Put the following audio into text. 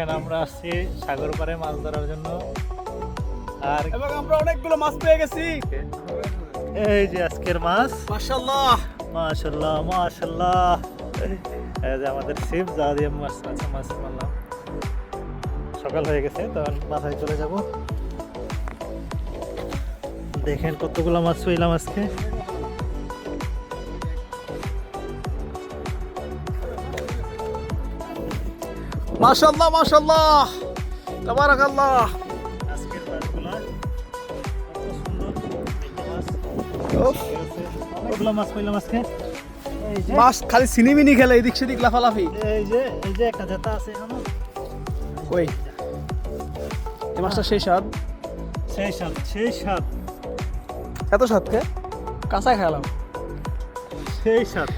এখানে আমরা আসছি সাগর পাড়ে মাছ ধরার জন্য। আর এবং আমরা অনেকগুলো মাছ পেয়ে গেছি। এই যে আজকের মাছ। মাশাআল্লাহ। মাশাল্লাহ মাশাল্লাহ এই যে আমাদের শিব যা দিয়ে মাছ আছে মাছ মারলাম। সকাল হয়ে গেছে তখন মাথায় চলে যাব। দেখেন কতগুলো মাছ পেলাম আজকে। মাশাআল্লাহ মাশাআল্লাহ। তাবারাকাল্লাহ। মাছ খালি সিনিমিনি খেলে এদিক সেদিক লাফালাফি। এই যে এই যে একটা জেতা আছে ওই এই মাছটা সেই স্বাদ? সেই সেই এত স্বাদ কে? কাঁচা খেলাম। সেই সাত